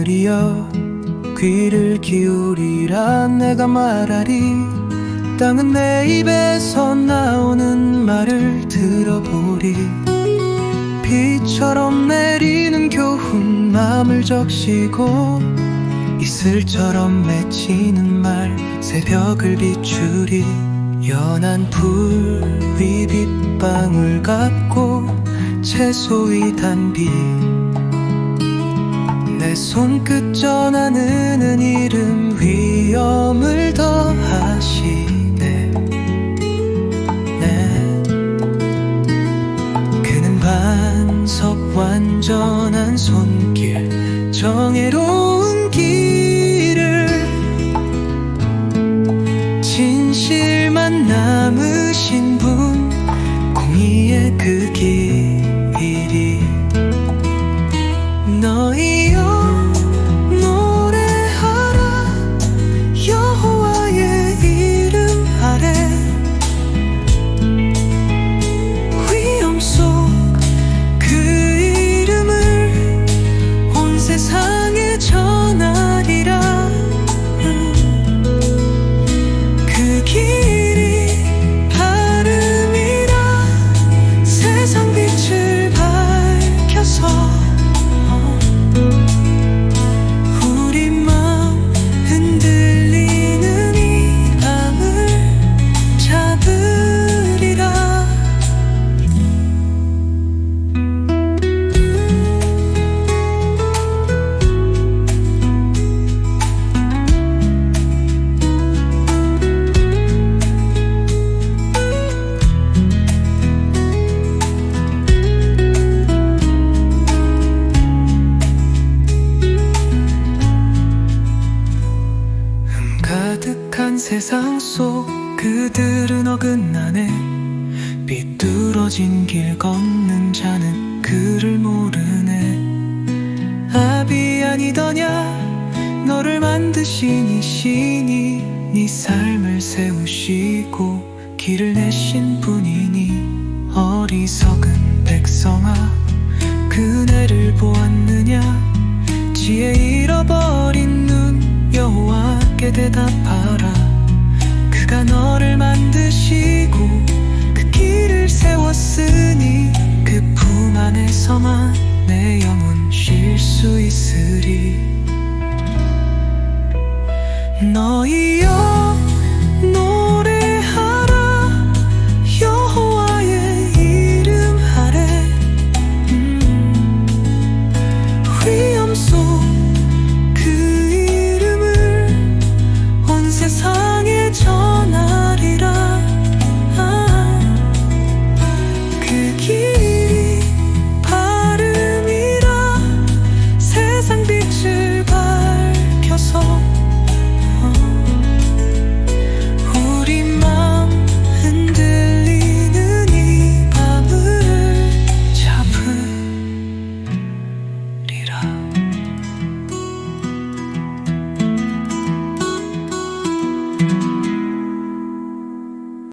하늘이여 귀를 기울이라 내가 말하리. 땅은 내 입에서 나오는 말을 들어보리. 비처럼 내리는 교훈 마음을 적시고 이슬처럼 맺히는 말 새벽을 비추리. 연한 불 위 빗방울 같고 채소의 단비 내 손끝 전하는 이름 위험을 더하시네 네. 그는 반석 완전한 손길 정의로운 길을 진실만 남으신 분 공의의 그길 가득한 세상 속 그들은 어긋나네. 삐뚤어진 길 걷는 자는 그를 모르네. 아비 아니더냐? 너를 만드신 이 신이 네 삶을 세우시고 길을 내신 분이니 어리석은 백성아 그네를 보았느냐 그에게 대답하라. 그가 너를 만드시고 그 길을 세웠으니 그 품 안에서만 내 영혼 쉴 수 있으리. 너희